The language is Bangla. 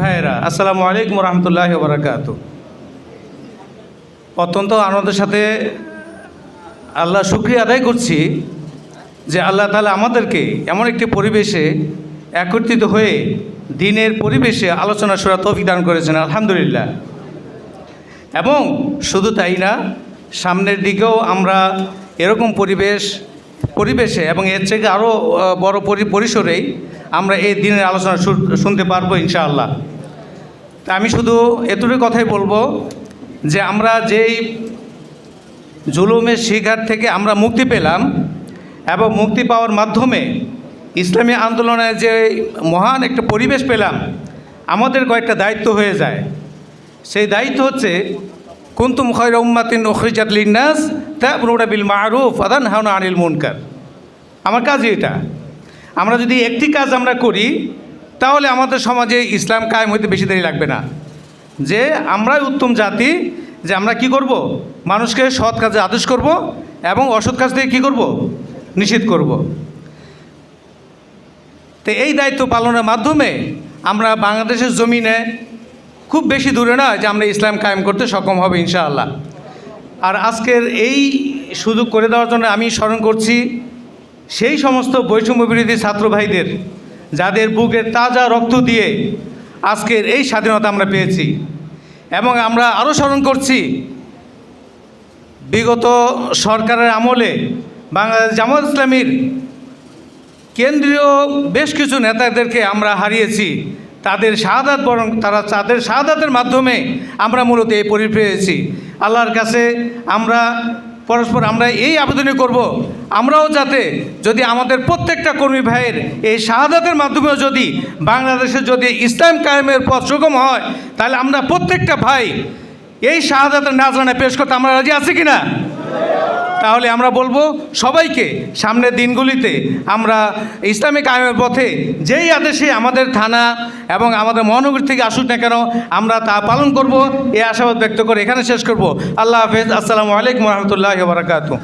ভাইয়েরা, আসসালামু আলাইকুম রহমতুল্লাহ বরাকাত অত্যন্ত আনন্দের সাথে আল্লাহ শুক্রিয়া আদায় করছি যে আল্লাহ তালা আমাদেরকে এমন একটি পরিবেশে একত্রিত হয়ে দিনের পরিবেশে আলোচনা সরা তৌফিক দান করেছেন, আলহামদুলিল্লাহ। এবং শুধু তাই না, সামনের দিকেও আমরা এরকম পরিবেশ পরিবেশে এবং এর থেকে আরও বড় পরি- পরিসরেই আমরা এই দিনের আলোচনা শুনতে পারব ইনশাআল্লাহ। তা আমি শুধু এতটুকু কথাই বলব যে আমরা যেই জুলুমের শিকার থেকে আমরা মুক্তি পেলাম এবং মুক্তি পাওয়ার মাধ্যমে ইসলামী আন্দোলনের যে মহান একটা পরিবেশ পেলাম, আমাদের কয়েকটা দায়িত্ব হয়ে যায়। সেই দায়িত্ব হচ্ছে কুন্তুম খৈর উম্মাতিন ওখরিজাত লিন্নাস তা পুরোটা বিল মারুফ আদান হাওনা আনিল মুনকার। আমার কাজই এটা। আমরা যদি একটি কাজ আমরা করি, তাহলে আমাদের সমাজে ইসলাম কায়েম হইতে বেশি দেরি লাগবে না। যে আমরাই উত্তম জাতি, যে আমরা কি করব? মানুষকে সৎ কাজে আদেশ করব এবং অসৎ কাজ থেকে কী করব? নিষেধ করব। তো এই দায়িত্ব পালনের মাধ্যমে আমরা বাংলাদেশের জমিনে খুব বেশি দূরে না যে আমরা ইসলাম কায়েম করতে সক্ষম হবে ইনশাআল্লাহ। আর আজকের এই সুযোগ করে দেওয়ার জন্য আমি স্মরণ করছি, সেই সমস্ত বৈষম্য বিরোধী ছাত্র ভাইদের যাদের বুকের তাজা রক্ত দিয়ে আজকের এই স্বাধীনতা আমরা পেয়েছি। এবং আমরা আরও স্মরণ করছি, বিগত সরকারের আমলে বাংলাদেশ জামাত ইসলামীর কেন্দ্রীয় বেশ কিছু নেতাদেরকে আমরা হারিয়েছি। তাদের শাহাদাত বরং তারা তাদের শাহাদাতের মাধ্যমে আমরা মূলত এই পরি পেয়েছি। আল্লাহর কাছে আমরা পরস্পর আমরা এই আবেদনই করব, আমরাও যাতে যদি আমাদের প্রত্যেকটা কর্মী ভাইয়ের এই শাহাদাতের মাধ্যমেও যদি বাংলাদেশে যদি ইসলাম কায়েমের পথ সুগম হয়, তাহলে আমরা প্রত্যেকটা ভাই এই শাহাদাতের নাজরানা পেশ করতে আমরা রাজি আছি কি না তাহলে আমরা বলব সবাইকে সামনের দিনগুলিতে আমরা ইসলামিক আইনের পথে যেই আদেশে আমাদের থানা এবং আমাদের মহানগর থেকে আসুক না কেন, আমরা তা পালন করব। এ আশাবাদ ব্যক্ত করে এখানে শেষ করব। আল্লাহ হাফেজ। আসসালামু আলাইকুম রহমতুল্লাহ বারাকাতু